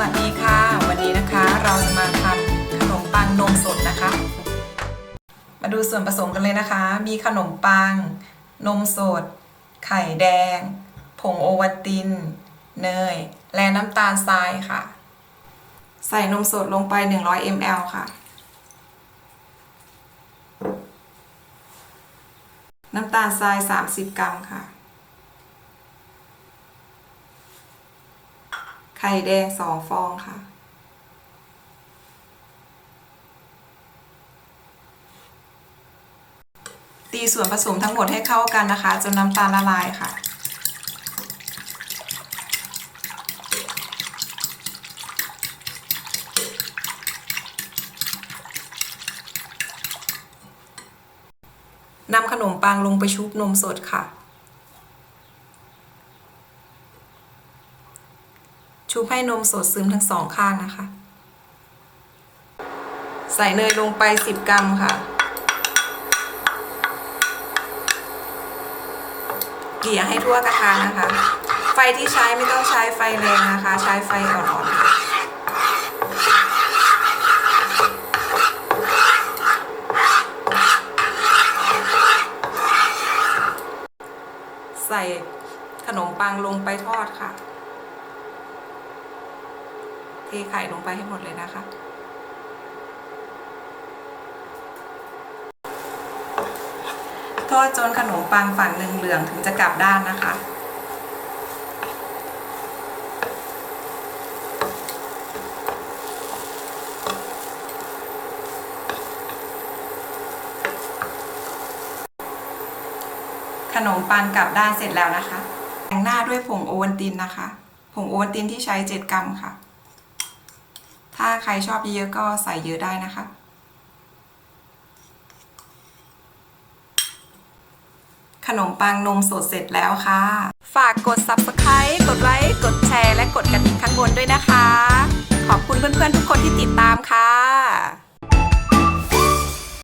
วัสดีค่ะ วันนี้นะคะเราจะมาทำขนมปังนมสดนะคะ มาดูส่วนผสมกันเลยนะคะ มีขนมปัง นมสด ไข่แดง ผงโอวัลติน เนย และน้ำตาลทรายค่ะ ใส่นมสดลงไป 100 ml ค่ะ น้ำตาลทราย 30 กรัมค่ะ ข่แดง2ฟองค่ะ ตีส่วนผสมทั้งหมดให้เข้ากันนะคะ จนน้ำตาลละลายค่ะนำขนมปังลงไปชุบนมสดค่ะ ชุบให้นมสดซึมทั้งสองข้างนะคะ ใส่เนยลงไป 10 กรัมค่ะ เกลี่ยให้ทั่วกระทะนะคะ ไฟที่ใช้ไม่ต้องใช้ไฟแรงนะคะ ใช้ไฟอ่อนๆใส่ขนมปังลงไปทอดค่ะ เทไข่ลงไปให้หมดเลยนะคะ ทอดจนขนมปังฝั่งหนึ่งเหลืองถึงจะกลับด้านนะคะ ขนมปังกลับด้านเสร็จแล้วนะคะแต่งหน้าด้วยผงโอวัลตินนะคะ ผงโอวัลตินที่ใช้ 7 กรัมค่ะ ถ้าใครชอบเยอะก็ใส่เยอะได้นะคะ ขนมปังนมสดเสร็จแล้วค่ะ ฝากกด subscribe กดไลค์ กดแชร์ และกดกระดิ่งข้างบนด้วยนะคะ ขอบคุณเพื่อนๆทุกคนที่ติดตามค่ะ